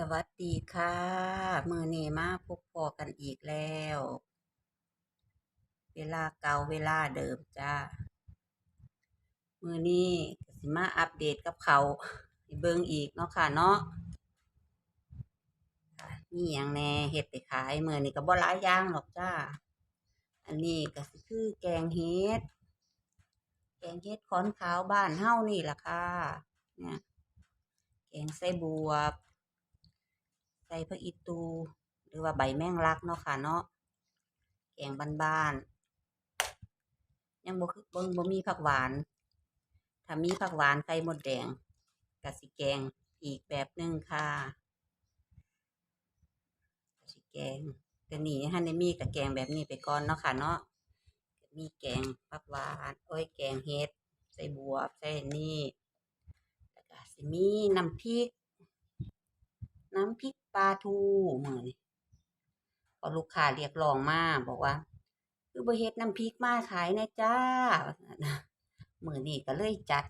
สวัสดีค่ะ มื้อนีมาพบพอกันอีกแล้ว เวลาเก่าเวลาเดิมจ้า มือนี้ก็สิมาอัปเดตกับเขาเบิ่งอีกเนาะค่ะเนาะค่ะมีหยังแน่เฮ็ดไปขายมือนี้ก็บ่หลายอย่างหรอกจ้า อันนี้ก็คือแกงเห็ด แกงเห็ดขอนขาวบ้านเฮานี่ล่ะค่ะ เนี่ย แกงใส่บวบ ใส่ผักอีตู หรือว่าใบแมงลักเนาะค่ะเนาะแกงบ้านๆยังบ่คือบ่บ่มีผักหวาน ถ้ามีผักหวานไข่หมดแดงก็สิแกงอีกแบบหนึ่งค่ะก็สิแกงแต่นี่ยังทันมีก็แกงแบบนี้ไปก่อนเนาะค่ะเนาะมีแกงผักหวานโอ้ยแกงเห็ดใส่บวบใส่อันนี้แล้วก็สิมีน้ำพริก น้ำพริกปลาทูมือนี้พอลูกค้าเรียกร้องมาบอกว่า คือบ่เฮ็ดน้ำพริกมาขายน่จ้ามือนี้ก็เลยจัด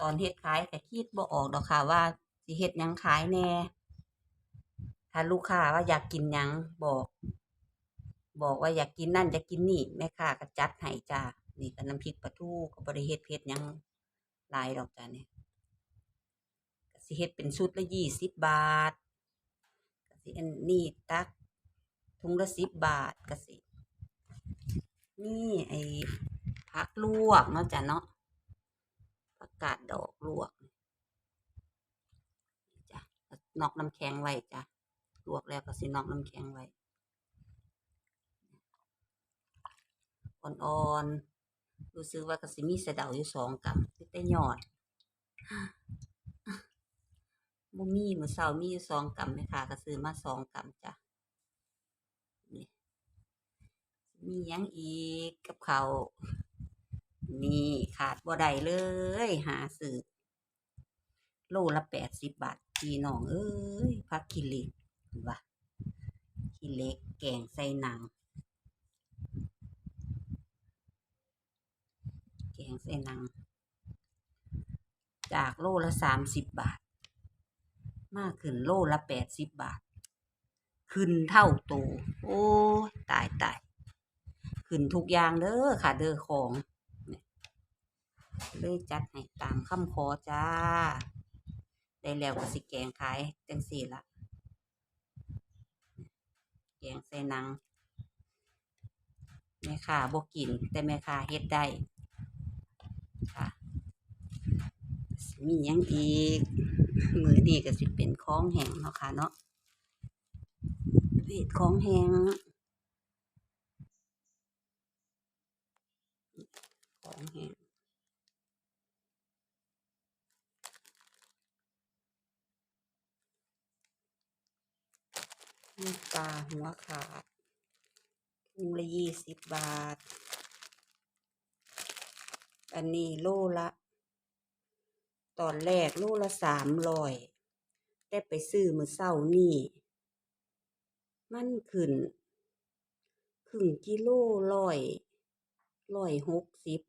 ตอนเฮ็ดขายก็คิดบ่ออกดอกค่ะว่าสิเฮ็ดยังขายแน่ ถ้าลูกค้าว่าอยากกินยังบอก บอกว่าอยากกินนั่นอยากกินนี่แม่ค้าก็จัดให้จ้านี่ก็น้ำพริกปลาทูก็บ่ได้เฮ็ดเผ็ดยังหลายดอกจ้าเนี่ก็ สิเฮ็ดเป็นชุดละยี่สิบบาทก็สิอันนี้ตักถุงละสิบบาทก็สิ นี่ไอ้ผักลวกเนาะจ้ะเนาะผักกาดดอกลวกจ้ะนอกน้ำแข็งไว้จ้ะลวกแล้วก็สินอกน้ำแข็งไว้อ่อนๆรู้สึกว่าก็สิมีเสดาอยู่สองกำมีแต่ยอด บ่มีมื้อเช้ามีอยู่สองกำแม่ค้าก็ซื้อมาสองกำจ้ะนี่มีหยังอีกกับเขานี่ขาดบ่ได้เลย หาซื้อโลละแปดสิบบาทพี่น้องเอ้ยผักขี้เหล็กเห็นบ่ขี้เหล็กแกงใส่หนัง แกงใส่หนัง จากโลละสามสิบบาท มากขึ้นโลละแปดสิบบาท ขึ้นเท่าโตวโอ้ตายตายขึ้นทุกอย่างเด้อค่ะ เด้อของเลยจัดให้ตามคำขอจ้า ได้แล้วก็สิแกงขายจังสี่ละแกงใส่นังแม่ค้าบ่กิน แต่แม่ค้าเฮ็ดได้ค่ะสิมียังอีก มือนี้ก็สิเป็นของแห้งเนาะค่ะเนาะเฮ็ดของแห้งของแห้งมีปลาหัวขาดถุงละยี่สิบบาท อันนี้โลละ ตอนแรกโลละสามร้อยแต่ไปซื้อมื้อเช้านี่ มันขึ้นครึ่งกิโลร้อยร้อยหกสิบ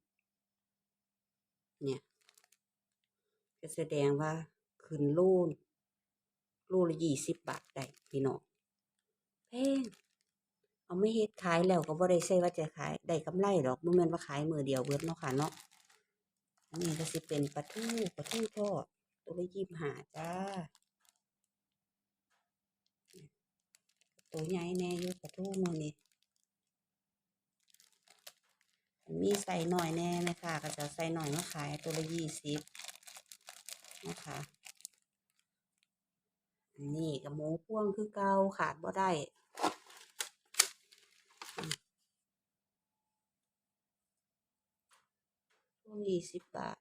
เนี่ยก็แสดงว่าขึ้นโลโลละยี่สิบบาทได้พี่น้องแพงเอาไม่เฮ็ดขายแล้วก็บ่ได้ใช่ว่าจะขายได้กำไรดอกบ่แม่นว่าขายมือเดียวเบิดเนาะค่ะเนาะ อันนี้ก็สิเป็นปลาทูปลาทูทอดตัวละยี่สิบห้าจ้า ตัวใหญ่แน่อยู่ปลาทูมือนี้มีใส่หน่อยแน่ไหมค่ะ ก็จะใส่หน่อยมาขายตัวละยี่สิบนะคะอันนี้กับหมูพ่วงคือเก่าขาดบ่ได้อืมพ่วง ยี่สิบบาท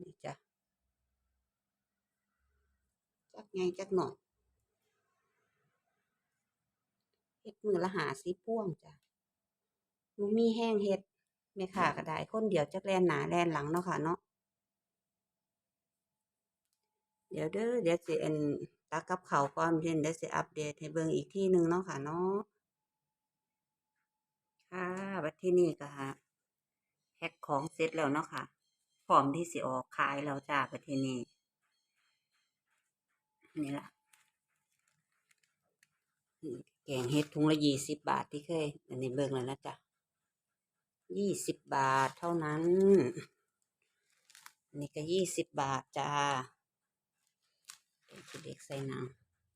นี่จ้ะ จักไงจักหน่อยเฮ็ดมือละหาสิพ่วงจ้ะบ่มีแห้งเฮ็ดแม่ค้าก็ได้คนเดียวจักแลนหนาแลนหลังเนาะค่ะเนาะ เดี๋ยวเด้อเดี๋ยวสิอันตักกับเขาวก่อนเพิ่นเดี๋ยวสิอัปเดตให้เบิ่งอีกที่หนึ่งเนาะค่ะเนาะค่ะบัดที่นี้ก็แพ็ก ของเสร็จแล้วเนาะค่ะพร้อมที่สิออกขายแล้วจ้าบัดทีนี้นี่ละแกงเฮ็ดถุงละยี่สิบบาทที่เคย อันนี้เบิ่งแล้วนะจ๊ะยี่สิบบาทเท่านั้น อันนี้ก็ยี่สิบบาทจ้าเดเด็กใส่น้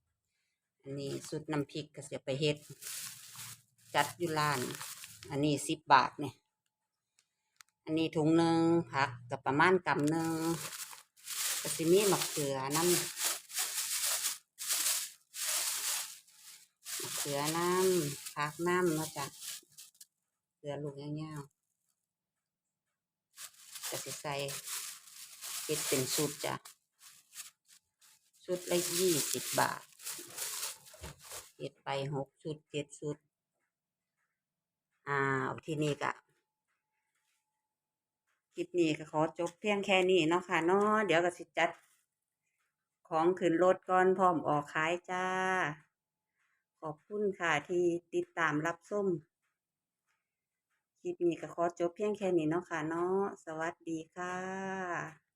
ำอันนี้สุดน้ำพริกก็เสียไปเฮ็ด จัดอยู่ร้าน อันนี้สิบบาทเนี่ย อันนี้ถุงหนึ่งผักกับประมาณกำหนึ่งก็สิมีมะเขือน้ำมะเขือน้ำผักน้ำเนาะจ้ะเขือลูกยาวๆก็สิใส่เฮ็ดเป็นชุดจ้ะชุดละยี่สิบบาทเฮ็ดไปหกชุดเจ็ดชุดอ้าวที่นี่ก็ คลิปนี้ก็ขอจบเพียงแค่นี้เนาะค่ะเนาะเดี๋ยวก็สิจัด ของขึ้นรถก่อนพร้อมออกขายจ้า ขอบคุณค่ะที่ติดตามรับส้มคลิปนี้ก็ขอจบเพียงแค่นี้เนาะค่ะเนาะสวัสดีค่ะ